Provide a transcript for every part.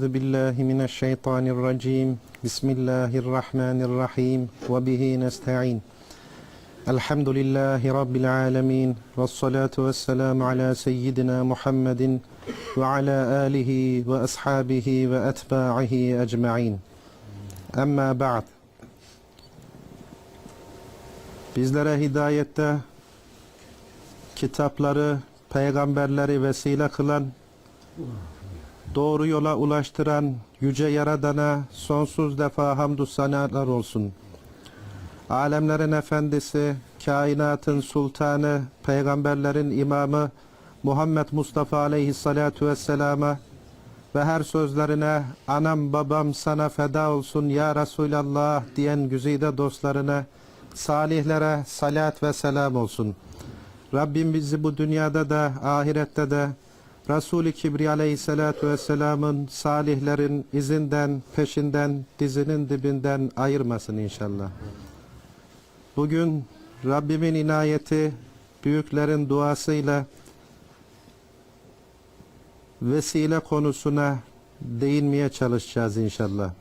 أعوذ بالله من الشيطان الرجيم بسم الله الرحمن الرحيم وبه نستعين الحمد لله رب العالمين والصلاة والسلام على سيدنا محمد وعلى آله وأصحابه وأتباعه أجمعين أما بعد Bizlere hidayette kitapları, peygamberleri vesile kılan, doğru yola ulaştıran Yüce Yaradan'a sonsuz defa hamdü sanalar olsun. Alemlerin efendisi, kainatın sultanı, peygamberlerin imamı Muhammed Mustafa aleyhissalatu vesselama ve her sözlerine anam babam sana feda olsun ya Resulallah diyen güzide dostlarına, salihlere salat ve selam olsun. Rabbim bizi bu dünyada da ahirette de Resul-i Kibriya aleyhissalatu vesselamın salihlerin izinden, peşinden, dizinin dibinden ayırmasın inşallah. Bugün Rabbimin inayeti, büyüklerin duasıyla vesile konusuna değinmeye çalışacağız inşallah.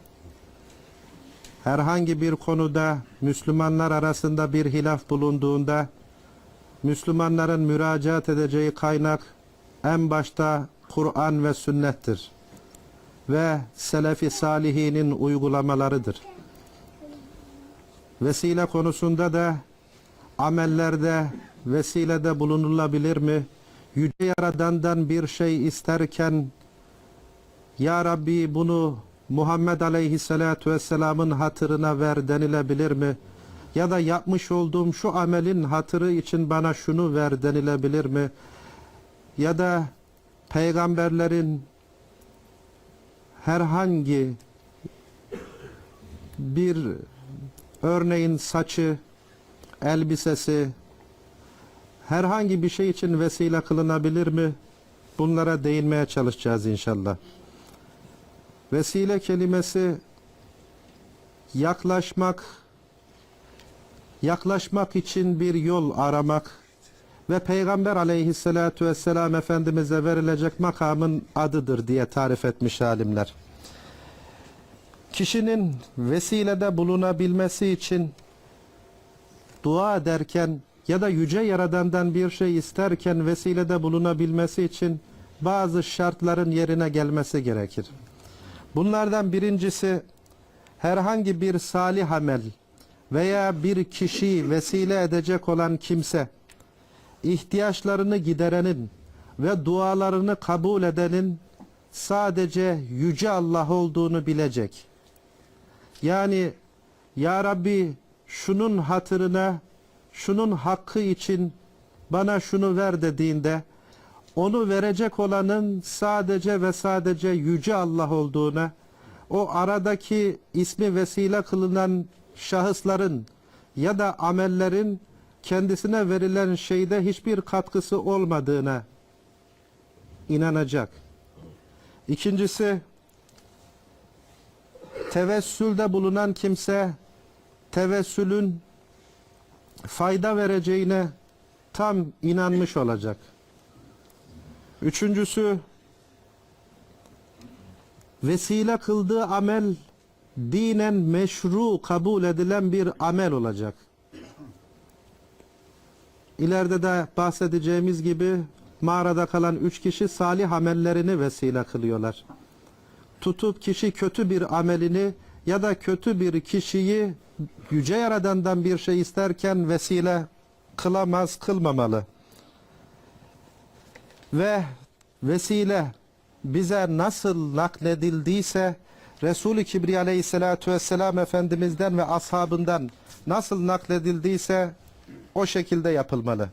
Herhangi bir konuda Müslümanlar arasında bir hilaf bulunduğunda Müslümanların müracaat edeceği kaynak en başta Kur'an ve sünnettir ve selefi salihinin uygulamalarıdır. Vesile konusunda da amellerde vesilede bulunulabilir mi? Yüce Yaradan'dan bir şey isterken Ya Rabbi bunu Muhammed Aleyhisselatü Vesselam'ın hatırına ver denilebilir mi? Ya da yapmış olduğum şu amelin hatırı için bana şunu ver denilebilir mi? Ya da peygamberlerin herhangi bir örneğin saçı, elbisesi herhangi bir şey için vesile kılınabilir mi? Bunlara değinmeye çalışacağız inşallah. Vesile kelimesi yaklaşmak, yaklaşmak için bir yol aramak ve Peygamber aleyhissalatu vesselam Efendimiz'e verilecek makamın adıdır diye tarif etmiş alimler. Kişinin vesilede bulunabilmesi için dua ederken ya da yüce yaradandan bir şey isterken vesilede bulunabilmesi için bazı şartların yerine gelmesi gerekir. Bunlardan birincisi herhangi bir salih amel veya bir kişiyi vesile edecek olan kimse ihtiyaçlarını giderenin ve dualarını kabul edenin sadece yüce Allah olduğunu bilecek. Yani Ya Rabbi şunun hatırına şunun hakkı için bana şunu ver dediğinde onu verecek olanın sadece ve sadece yüce Allah olduğuna o aradaki ismi vesile kılınan şahısların ya da amellerin kendisine verilen şeyde hiçbir katkısı olmadığına inanacak. İkincisi tevessülde bulunan kimse tevessülün fayda vereceğine tam inanmış olacak. Üçüncüsü vesile kıldığı amel dinen meşru kabul edilen bir amel olacak. İleride de bahsedeceğimiz gibi mağarada kalan üç kişi salih amellerini vesile kılıyorlar. Tutup kişi kötü bir amelini ya da kötü bir kişiyi yüce yaradandan bir şey isterken vesile kılamaz, kılmamalı. Ve vesile bize nasıl nakledildiyse Resul-i Kibriya aleyhissalatu vesselam Efendimiz'den ve ashabından nasıl nakledildiyse o şekilde yapılmalı.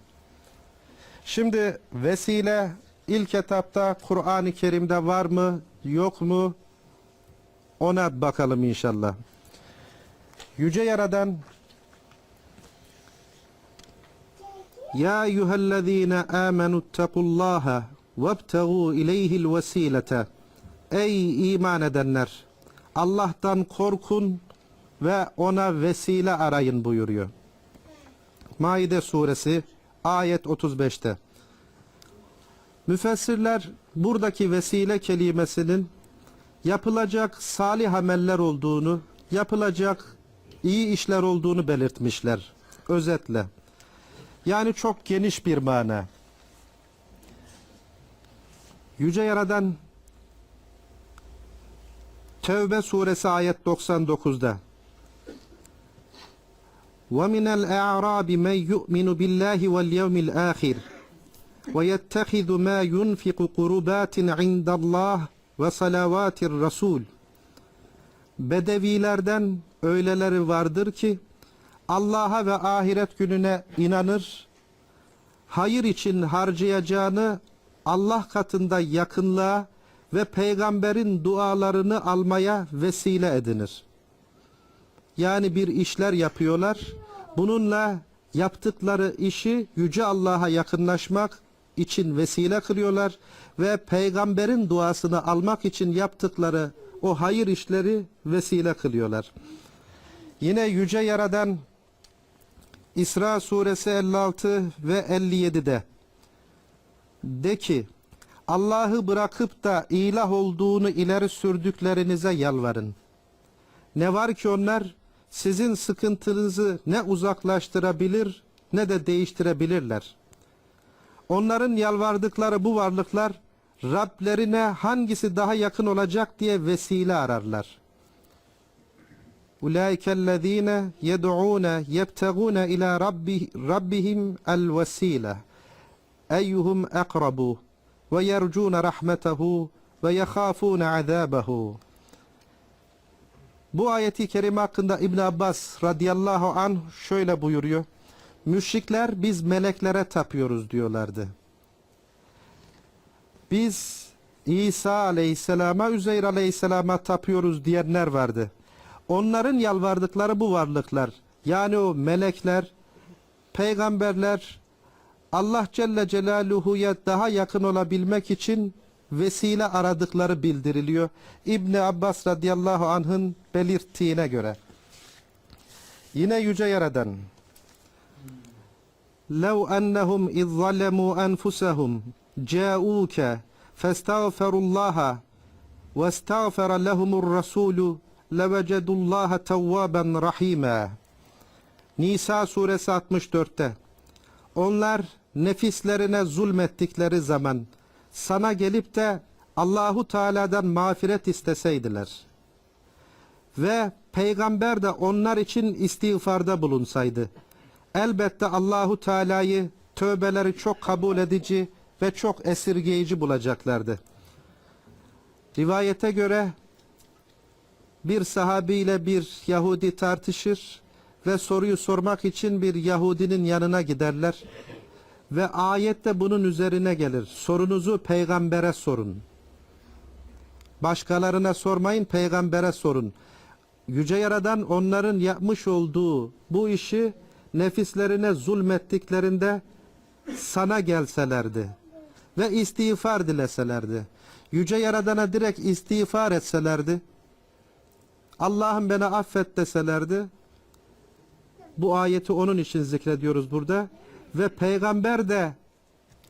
Şimdi vesile ilk etapta Kur'an-ı Kerim'de var mı, yok mu? Ona bakalım inşallah. Yüce Yaradan Ya eyyühellezine amenu ittakullaha vebtegu ileyhil vesilete Ey iman edenler! Allah'tan korkun ve ona vesile arayın buyuruyor. Maide suresi ayet 35'te. Müfessirler buradaki vesile kelimesinin yapılacak salih ameller olduğunu, yapılacak iyi işler olduğunu belirtmişler. Özetle. Yani çok geniş bir mana. Yüce Yaradan Tevbe suresi ayet 99'da وَمِنَ الْاَعْرَابِ مَنْ يُؤْمِنُ بِاللّٰهِ وَالْيَوْمِ الْآخِرِ وَيَتَّخِذُ مَا يُنْفِقُ قُرُبَاتٍ عِنْدَ اللّٰهِ وَصَلَوَاتِ الرَّسُولِ Bedevilerden öyleleri vardır ki Allah'a ve ahiret gününe inanır, hayır için harcayacağını Allah katında yakınlığa ve peygamberin dualarını almaya vesile edinir. Yani bir işler yapıyorlar. Bununla yaptıkları işi yüce Allah'a yakınlaşmak için vesile kılıyorlar ve peygamberin duasını almak için yaptıkları o hayır işleri vesile kılıyorlar. Yine yüce yaradan İsra suresi 56 ve 57'de de ki Allah'ı bırakıp da ilah olduğunu ileri sürdüklerinize yalvarın. Ne var ki onlar sizin sıkıntınızı ne uzaklaştırabilir ne de değiştirebilirler. Onların yalvardıkları bu varlıklar Rablerine hangisi daha yakın olacak diye vesile ararlar. Ulaikellezine yed'un yebtegun ila rabbi, rabbihim el vesile eyyuhum akrabu ve yercun rahmetehu ve yahafun azabehu. Bu ayeti kerime hakkında İbn Abbas radıyallahu anh şöyle buyuruyor. Müşrikler biz meleklere tapıyoruz diyorlardı. Biz İsa aleyhisselama, Üzeyr aleyhisselama tapıyoruz diyenler vardı. Onların yalvardıkları bu varlıklar, yani o melekler, peygamberler, Allah Celle Celaluhu'ya daha yakın olabilmek için vesile aradıkları bildiriliyor. İbn Abbas radıyallahu anh'ın belirttiğine göre. Yine yüce yaradan لو أنهم إذ ظلموا أنفسهم جاءوك فاستغفروا الله واستغفر لهم الرسول لوجدوا الله توابا رحيما Nisa suresi 64'te Onlar nefislerine zulmettikleri zaman sana gelip de Allahu Teala'dan mağfiret isteseydiler ve peygamber de onlar için istiğfarda bulunsaydı elbette Allahu Teala'yı tövbeleri çok kabul edici ve çok esirgeyici bulacaklardı. Rivayete göre bir sahabiyle bir Yahudi tartışır ve soruyu sormak için bir Yahudinin yanına giderler. Ve ayette bunun üzerine gelir. Sorunuzu peygambere sorun. Başkalarına sormayın, peygambere sorun. Yüce Yaradan onların yapmış olduğu bu işi nefislerine zulmettiklerinde sana gelselerdi ve istiğfar dileselerdi. Yüce Yaradan'a direkt istiğfar etselerdi. Allah'ım beni affet deselerdi. Bu ayeti onun için zikrediyoruz burada ve peygamber de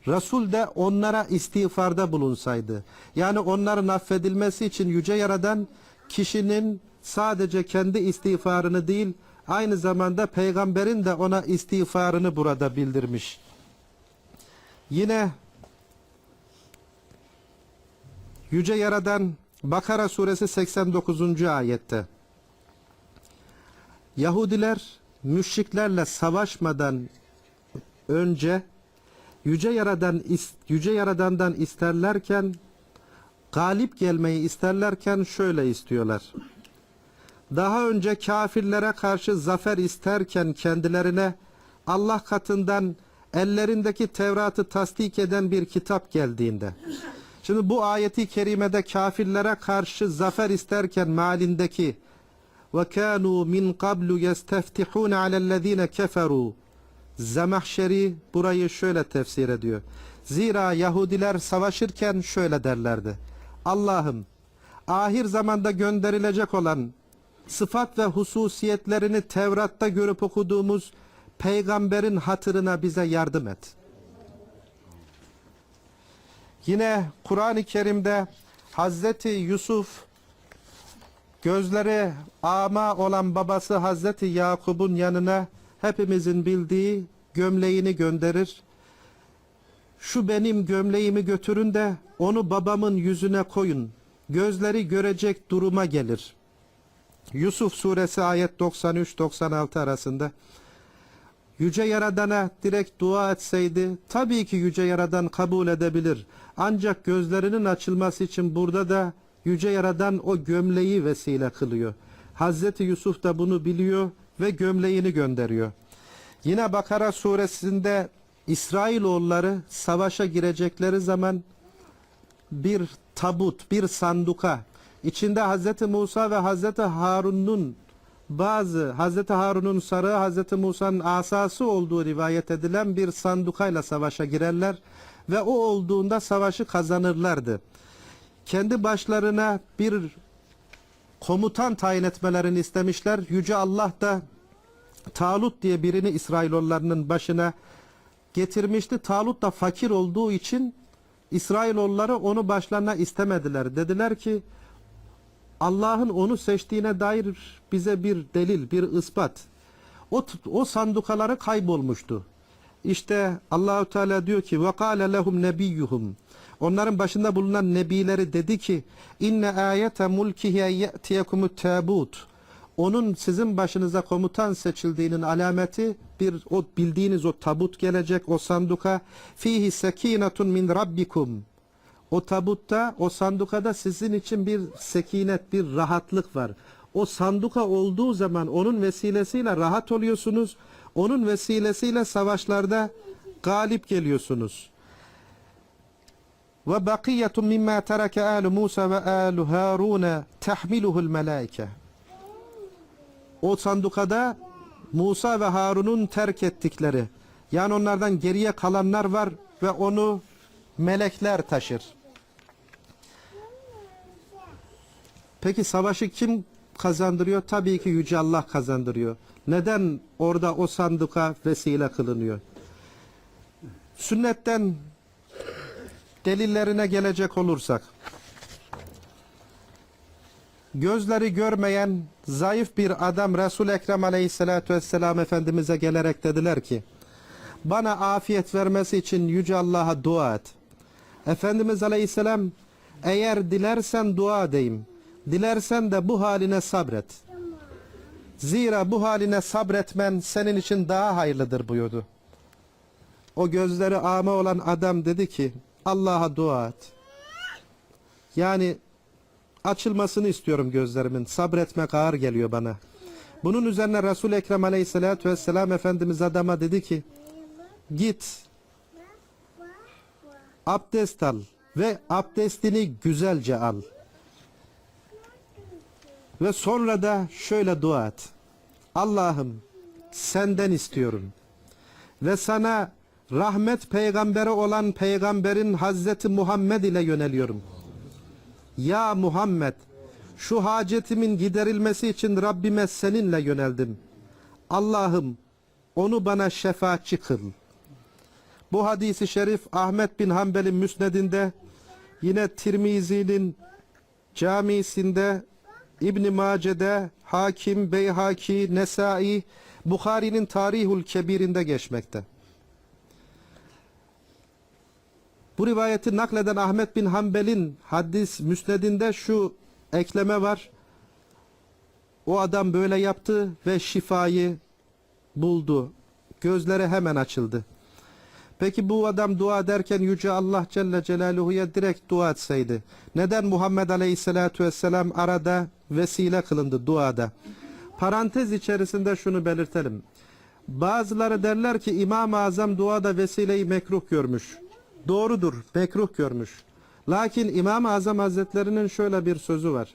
Resul de onlara istiğfarda bulunsaydı. Yani onların affedilmesi için yüce yaradan kişinin sadece kendi istiğfarını değil aynı zamanda peygamberin de ona istiğfarını burada bildirmiş. Yine yüce yaradan Bakara suresi 89. ayette Yahudiler müşriklerle savaşmadan önce yüce yaradan yüce yaradandan isterlerken galip gelmeyi isterlerken şöyle istiyorlar. Daha önce kafirlere karşı zafer isterken kendilerine Allah katından ellerindeki Tevrat'ı tasdik eden bir kitap geldiğinde. Şimdi bu ayeti kerimede kafirlere karşı zafer isterken malindeki ve kanu min qablu yesteftihun alellezine keferu Zemahşeri burayı şöyle tefsir ediyor. Zira Yahudiler savaşırken şöyle derlerdi. Allah'ım ahir zamanda gönderilecek olan sıfat ve hususiyetlerini Tevrat'ta görüp okuduğumuz peygamberin hatırına bize yardım et. Yine Kur'an-ı Kerim'de Hazreti Yusuf gözleri ama olan babası Hazreti Yakub'un yanına hepimizin bildiği gömleğini gönderir. Şu benim gömleğimi götürün de onu babamın yüzüne koyun. Gözleri görecek duruma gelir. Yusuf suresi ayet 93-96 arasında. Yüce Yaradan'a direkt dua etseydi tabii ki Yüce Yaradan kabul edebilir. Ancak gözlerinin açılması için burada da Yüce Yaradan o gömleği vesile kılıyor. Hazreti Yusuf da bunu biliyor ve gömleğini gönderiyor. Yine Bakara suresinde İsrailoğulları savaşa girecekleri zaman bir tabut, bir sanduka içinde Hazreti Musa ve Hazreti Harun'un bazı Hazreti Harun'un sarığı Hazreti Musa'nın asası olduğu rivayet edilen bir sandukayla savaşa girerler ve o olduğunda savaşı kazanırlardı. Kendi başlarına bir komutan tayin etmelerini istemişler. Yüce Allah da Talut diye birini İsrailoğullarının başına getirmişti. Talut da fakir olduğu için İsrailoğulları onu başlarına istemediler. Dediler ki Allah'ın onu seçtiğine dair bize bir delil, bir ispat. O, o sandukaları kaybolmuştu. İşte Allahu Teala diyor ki ve kâle lehum. Onların başında bulunan nebileri dedi ki inne ayete mulkihi ye'tiyekumut tabut. Onun sizin başınıza komutan seçildiğinin alameti bir o bildiğiniz o tabut gelecek o sanduka fihi sekinetun min rabbikum. O tabutta, o sandukada sizin için bir sekinet, bir rahatlık var. O sanduka olduğu zaman onun vesilesiyle rahat oluyorsunuz. Onun vesilesiyle savaşlarda galip geliyorsunuz. Ve bakiyetun mimma tereke alu Musa ve alu Harun tahmiluhul melaike. O sandukada Musa ve Harun'un terk ettikleri yani onlardan geriye kalanlar var ve onu melekler taşır. Peki savaşı kim kazandırıyor? Tabii ki Yüce Allah kazandırıyor. Neden orada o sanduka vesile kılınıyor? Sünnetten delillerine gelecek olursak gözleri görmeyen zayıf bir adam Resul Ekrem Aleyhisselatü Vesselam Efendimiz'e gelerek dediler ki bana afiyet vermesi için Yüce Allah'a dua et. Efendimiz Aleyhisselam eğer dilersen dua edeyim. Dilersen de bu haline sabret. Zira bu haline sabretmen senin için daha hayırlıdır buyurdu. O gözleri ama olan adam dedi ki Allah'a dua et. Yani açılmasını istiyorum gözlerimin. Sabretmek ağır geliyor bana. Bunun üzerine Resul Ekrem Aleyhisselatü Vesselam Efendimiz adama dedi ki git abdest al ve abdestini güzelce al. Ve sonra da şöyle dua et. Allah'ım senden istiyorum. Ve sana rahmet peygamberi olan peygamberin Hazreti Muhammed ile yöneliyorum. Ya Muhammed şu hacetimin giderilmesi için Rabbime seninle yöneldim. Allah'ım onu bana şefaatçi kıl. Bu hadisi şerif Ahmet bin Hanbel'in müsnedinde yine Tirmizi'nin camisinde İbn Mace'de Hakim, Beyhaki, Nesai, Bukhari'nin Tarihul Kebir'inde geçmekte. Bu rivayeti nakleden Ahmet bin Hanbel'in hadis müsnedinde şu ekleme var. O adam böyle yaptı ve şifayı buldu. Gözleri hemen açıldı. Peki bu adam dua ederken Yüce Allah Celle Celaluhu'ya direkt dua etseydi. Neden Muhammed Aleyhisselatü Vesselam arada vesile kılındı duada? Parantez içerisinde şunu belirtelim. Bazıları derler ki İmam-ı Azam duada vesileyi mekruh görmüş. Doğrudur, mekruh görmüş. Lakin İmam-ı Azam Hazretlerinin şöyle bir sözü var.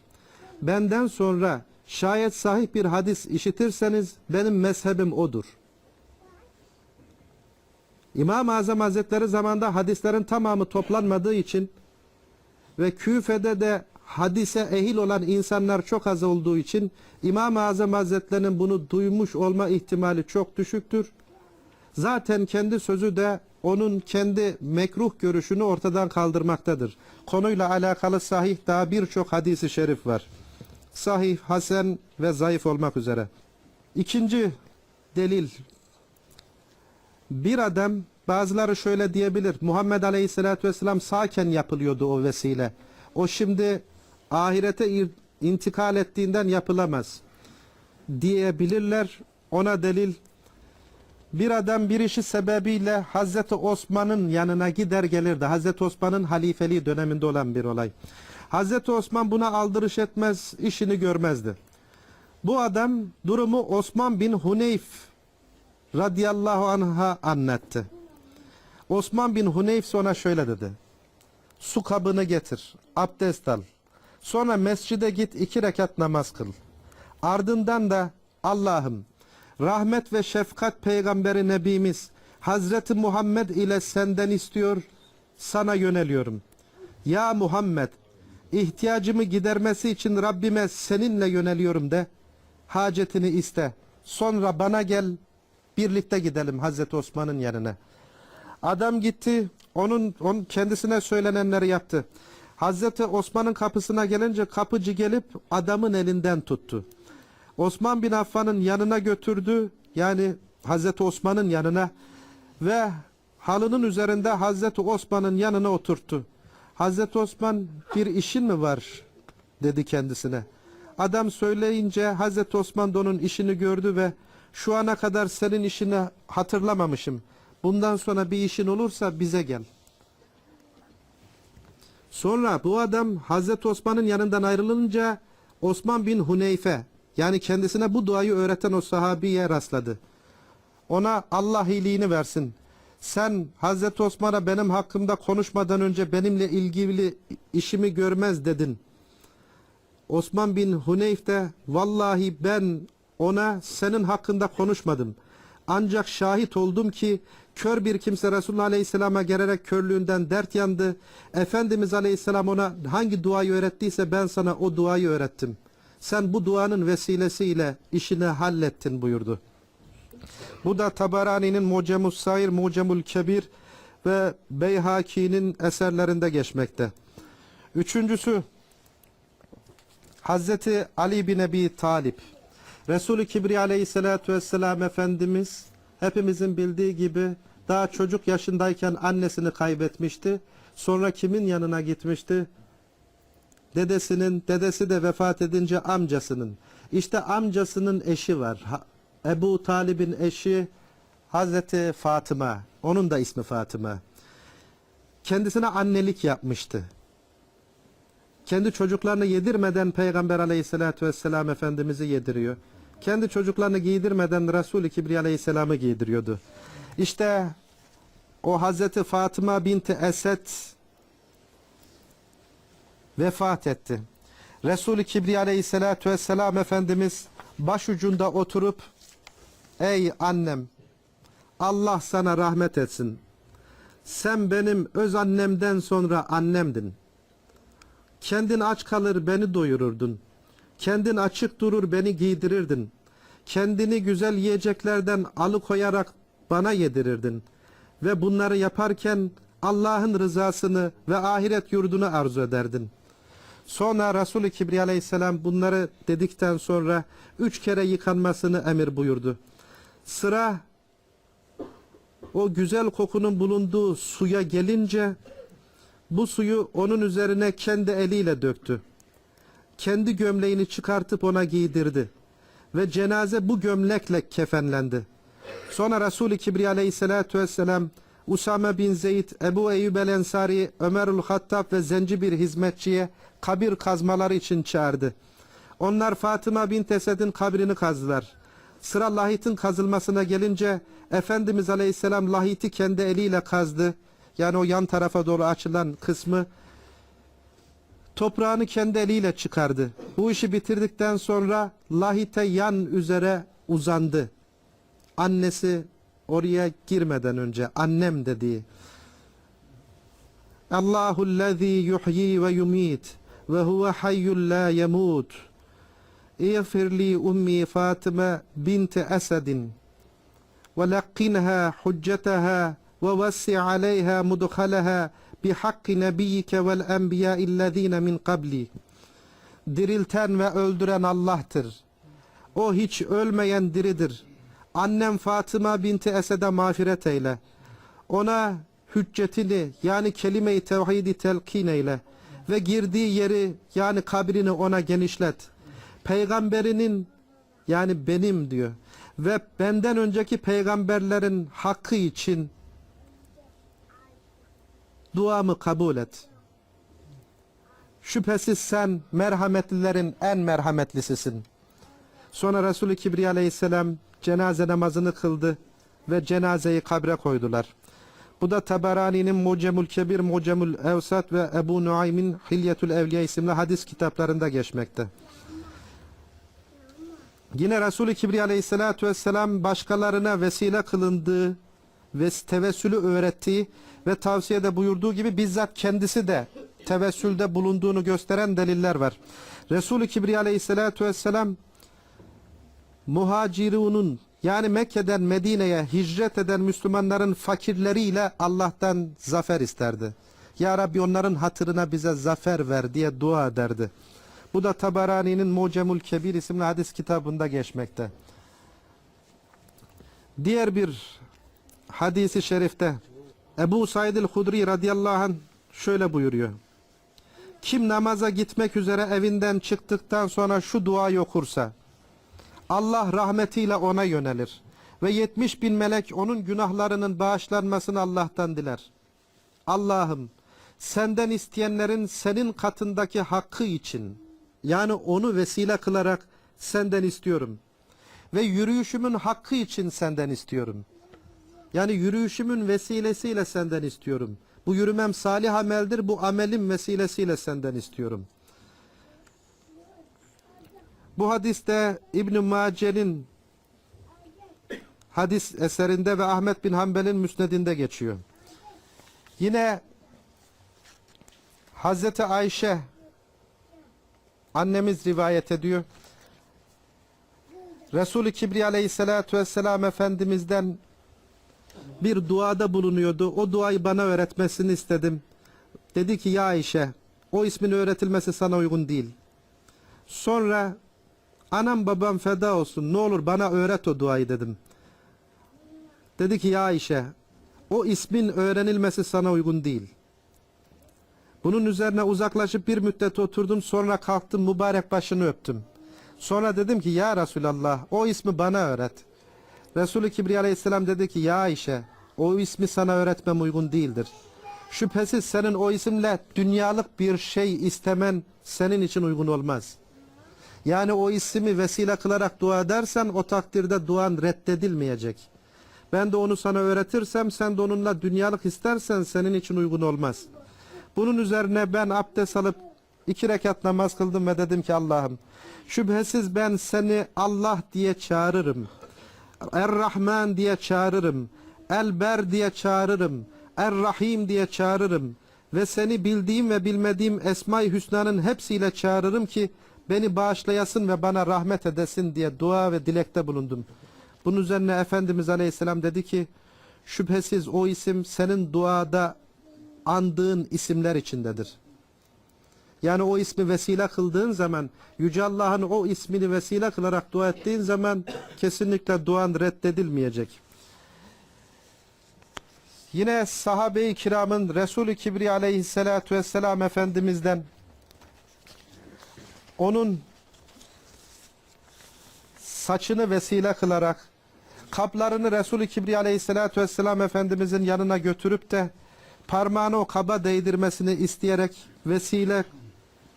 Benden sonra şayet sahih bir hadis işitirseniz benim mezhebim odur. İmam-ı Azam Hazretleri zamanında hadislerin tamamı toplanmadığı için ve Küfe'de de hadise ehil olan insanlar çok az olduğu için İmam-ı Azam Hazretlerinin bunu duymuş olma ihtimali çok düşüktür. Zaten kendi sözü de onun kendi mekruh görüşünü ortadan kaldırmaktadır. Konuyla alakalı sahih daha birçok hadisi şerif var. sahih, hasen ve zayıf olmak üzere. İkinci delil. Bir adam bazıları şöyle diyebilir. Muhammed Aleyhisselatü Vesselam sağken yapılıyordu o vesile. O şimdi ahirete ir- intikal ettiğinden yapılamaz diyebilirler. Ona delil bir adam bir işi sebebiyle Hazreti Osman'ın yanına gider gelirdi. Hazreti Osman'ın halifeliği döneminde olan bir olay. Hazreti Osman buna aldırış etmez, işini görmezdi. Bu adam durumu Osman bin Huneyf radıyallahu anh'a anlattı. Osman bin Huneyf sonra şöyle dedi. Su kabını getir, abdest al. Sonra mescide git iki rekat namaz kıl. Ardından da Allah'ım rahmet ve şefkat peygamberi nebimiz Hazreti Muhammed ile senden istiyor sana yöneliyorum. Ya Muhammed ihtiyacımı gidermesi için Rabbime seninle yöneliyorum de hacetini iste. Sonra bana gel birlikte gidelim Hazreti Osman'ın yanına. Adam gitti onun, onun kendisine söylenenleri yaptı. Hazreti Osman'ın kapısına gelince kapıcı gelip adamın elinden tuttu. Osman bin Affan'ın yanına götürdü. Yani Hazreti Osman'ın yanına ve halının üzerinde Hazreti Osman'ın yanına oturttu. Hazreti Osman bir işin mi var dedi kendisine. Adam söyleyince Hazreti Osman da onun işini gördü ve şu ana kadar senin işini hatırlamamışım. Bundan sonra bir işin olursa bize gel. Sonra bu adam Hazreti Osman'ın yanından ayrılınca Osman bin Huneyfe yani kendisine bu duayı öğreten o sahabiye rastladı. Ona Allah iyiliğini versin. Sen Hazreti Osman'a benim hakkımda konuşmadan önce benimle ilgili işimi görmez dedin. Osman bin Huneyf de vallahi ben ona senin hakkında konuşmadım. Ancak şahit oldum ki kör bir kimse Resulullah Aleyhisselam'a gelerek körlüğünden dert yandı. Efendimiz Aleyhisselam ona hangi duayı öğrettiyse ben sana o duayı öğrettim. Sen bu duanın vesilesiyle işini hallettin buyurdu. Bu da Tabarani'nin Mucemus Sair, Mucemul Kebir ve Beyhaki'nin eserlerinde geçmekte. Üçüncüsü Hazreti Ali bin Ebi Talip Resul-i Kibriya aleyhissalatü vesselam Efendimiz hepimizin bildiği gibi daha çocuk yaşındayken annesini kaybetmişti. Sonra kimin yanına gitmişti? Dedesinin, dedesi de vefat edince amcasının. İşte amcasının eşi var. Ebu Talib'in eşi Hazreti Fatıma. Onun da ismi Fatıma. Kendisine annelik yapmıştı. Kendi çocuklarını yedirmeden Peygamber aleyhissalatü vesselam Efendimiz'i yediriyor. Kendi çocuklarını giydirmeden Resul-i Kibriya aleyhisselamı giydiriyordu. İşte o Hazreti Fatıma binti Esed vefat etti. Resul-i Kibriya aleyhissalatü vesselam Efendimiz başucunda oturup Ey annem Allah sana rahmet etsin. Sen benim öz annemden sonra annemdin. Kendin aç kalır beni doyururdun. Kendin açık durur beni giydirirdin. Kendini güzel yiyeceklerden alıkoyarak bana yedirirdin. Ve bunları yaparken Allah'ın rızasını ve ahiret yurdunu arzu ederdin. Sonra Resul-i Kibriya aleyhisselam bunları dedikten sonra üç kere yıkanmasını emir buyurdu. Sıra o güzel kokunun bulunduğu suya gelince bu suyu onun üzerine kendi eliyle döktü. Kendi gömleğini çıkartıp ona giydirdi. Ve cenaze bu gömlekle kefenlendi. Sonra Resul-i Kibriya aleyhissalatu vesselam Usame bin Zeyd, Ebu Eyyub el Ensari, Ömerül Hattab ve zenci bir hizmetçiye kabir kazmaları için çağırdı. Onlar Fatıma bin Esed'in kabrini kazdılar. Sıra lahitin kazılmasına gelince Efendimiz Aleyhisselam lahiti kendi eliyle kazdı. Yani o yan tarafa doğru açılan kısmı toprağını kendi eliyle çıkardı. Bu işi bitirdikten sonra lahite yan üzere uzandı. Annesi oraya girmeden önce annem dediği Allahu lezî yuhyi ve yumit ve huve hayyul la yemut İğfirli ummi Fatıma binti Esedin ve lakkinha hüccetaha ve vessi aleyha mudhalaha bi hakkı nebiyyike vel enbiya illezine min kabli dirilten ve öldüren Allah'tır. O hiç ölmeyen diridir. Annem Fatıma binti Esed'e mağfiret eyle. Ona hüccetini yani kelime-i tevhidi telkin eyle. Ve girdiği yeri yani kabrini ona genişlet. Peygamberinin yani benim diyor. Ve benden önceki peygamberlerin hakkı için duamı kabul et. Şüphesiz sen merhametlilerin en merhametlisisin. Sonra Resulü Kibriya aleyhisselam cenaze namazını kıldı ve cenazeyi kabre koydular. Bu da Tabarani'nin Mucemül Kebir, Mucemül Evsat ve Ebu Nuaym'in Hilyetül Evliya isimli hadis kitaplarında geçmekte. Yine Resulü Kibriya aleyhissalatu vesselam başkalarına vesile kılındığı ve tevessülü öğrettiği ve tavsiyede buyurduğu gibi bizzat kendisi de tevessülde bulunduğunu gösteren deliller var. Resulü Kibriya aleyhissalatu vesselam muhacirunun yani Mekke'den Medine'ye hicret eden Müslümanların fakirleriyle Allah'tan zafer isterdi. Ya Rabbi onların hatırına bize zafer ver diye dua ederdi. Bu da Tabarani'nin Mucemül Kebir isimli hadis kitabında geçmekte. Diğer bir hadisi şerifte Ebu Said el-Hudri radıyallahu anh şöyle buyuruyor. Kim namaza gitmek üzere evinden çıktıktan sonra şu duayı okursa Allah rahmetiyle ona yönelir ve 70 bin melek onun günahlarının bağışlanmasını Allah'tan diler. Allah'ım senden isteyenlerin senin katındaki hakkı için yani onu vesile kılarak senden istiyorum. Ve yürüyüşümün hakkı için senden istiyorum. Yani yürüyüşümün vesilesiyle senden istiyorum. Bu yürümem salih ameldir, bu amelim vesilesiyle senden istiyorum. Bu hadiste İbn Mace'nin hadis eserinde ve Ahmet bin Hanbel'in müsnedinde geçiyor. Yine Hazreti Ayşe annemiz rivayet ediyor. Resulü Kibriya aleyhissalatu vesselam Efendimiz'den bir duada bulunuyordu. O duayı bana öğretmesini istedim. Dedi ki ya Ayşe o ismin öğretilmesi sana uygun değil. Sonra anam babam feda olsun ne olur bana öğret o duayı dedim. Dedi ki ya Ayşe o ismin öğrenilmesi sana uygun değil. Bunun üzerine uzaklaşıp bir müddet oturdum sonra kalktım mübarek başını öptüm. Sonra dedim ki ya Resulallah o ismi bana öğret. Resulü Kibriya aleyhisselam dedi ki ya Ayşe o ismi sana öğretmem uygun değildir. Şüphesiz senin o isimle dünyalık bir şey istemen senin için uygun olmaz. Yani o ismi vesile kılarak dua edersen o takdirde duan reddedilmeyecek. Ben de onu sana öğretirsem sen de onunla dünyalık istersen senin için uygun olmaz. Bunun üzerine ben abdest alıp iki rekat namaz kıldım ve dedim ki Allah'ım şüphesiz ben seni Allah diye çağırırım. Er-Rahman diye çağırırım. El-Ber diye çağırırım. Er-Rahim diye çağırırım. Ve seni bildiğim ve bilmediğim Esma-i Hüsna'nın hepsiyle çağırırım ki beni bağışlayasın ve bana rahmet edesin diye dua ve dilekte bulundum. Bunun üzerine Efendimiz Aleyhisselam dedi ki şüphesiz o isim senin duada andığın isimler içindedir. Yani o ismi vesile kıldığın zaman Yüce Allah'ın o ismini vesile kılarak dua ettiğin zaman kesinlikle duan reddedilmeyecek. Yine sahabe-i kiramın Resulü Kibriya aleyhissalatu vesselam Efendimiz'den onun saçını vesile kılarak kaplarını Resulü Kibriya aleyhissalatu vesselam Efendimiz'in yanına götürüp de parmağını o kaba değdirmesini isteyerek vesile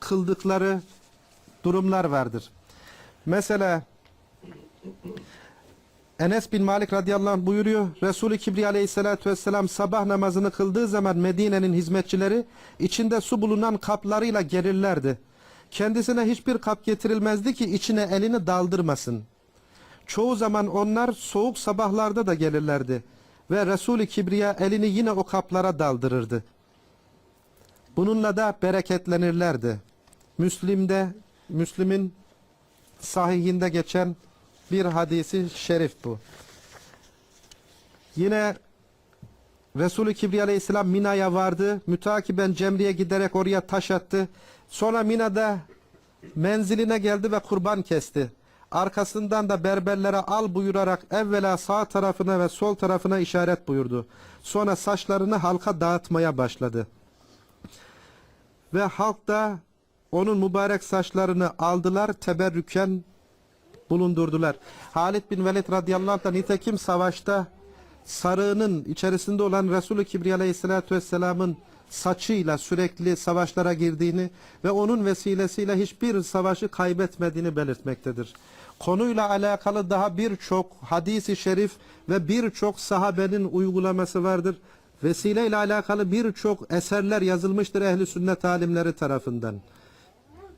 kıldıkları durumlar vardır. Mesela Enes bin Malik radıyallahu anh buyuruyor. Resulü Kibriya aleyhissalatü vesselam sabah namazını kıldığı zaman Medine'nin hizmetçileri içinde su bulunan kaplarıyla gelirlerdi. Kendisine hiçbir kap getirilmezdi ki içine elini daldırmasın. Çoğu zaman onlar soğuk sabahlarda da gelirlerdi. Ve Resulü Kibriya elini yine o kaplara daldırırdı. Bununla da bereketlenirlerdi. Müslim'de, Müslim'in sahihinde geçen bir hadisi şerif bu. Yine Resulü Kibriya Aleyhisselam Mina'ya vardı. Mütakiben Cemri'ye giderek oraya taş attı. Sonra Mina'da menziline geldi ve kurban kesti. Arkasından da berberlere al buyurarak evvela sağ tarafına ve sol tarafına işaret buyurdu. Sonra saçlarını halka dağıtmaya başladı. Ve halk da onun mübarek saçlarını aldılar teberrüken bulundurdular. Halid bin Velid radıyallahu anh da nitekim savaşta sarığının içerisinde olan Resulü Kibri aleyhissalatü vesselamın saçıyla sürekli savaşlara girdiğini ve onun vesilesiyle hiçbir savaşı kaybetmediğini belirtmektedir. Konuyla alakalı daha birçok hadisi şerif ve birçok sahabenin uygulaması vardır. Vesileyle alakalı birçok eserler yazılmıştır ehli sünnet alimleri tarafından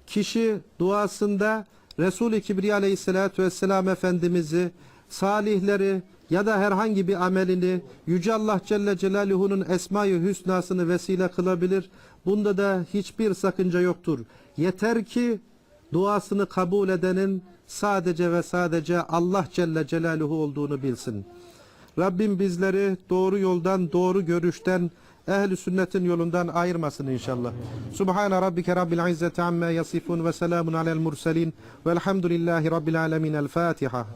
kişi duasında Resul-i Kibriya aleyhissalatü vesselam Efendimiz'i, salihleri ya da herhangi bir amelini Yüce Allah Celle Celaluhu'nun Esma-i Hüsnasını vesile kılabilir. Bunda da hiçbir sakınca yoktur. Yeter ki duasını kabul edenin sadece ve sadece Allah Celle Celaluhu olduğunu bilsin. Rabbim bizleri doğru yoldan, doğru görüşten, ehli sünnetin yolundan ayırmasın inşallah. Subhane rabbike rabbil izzeti amma yasifun ve selamun alel murselin velhamdülillahi rabbil alemin. El Fatiha.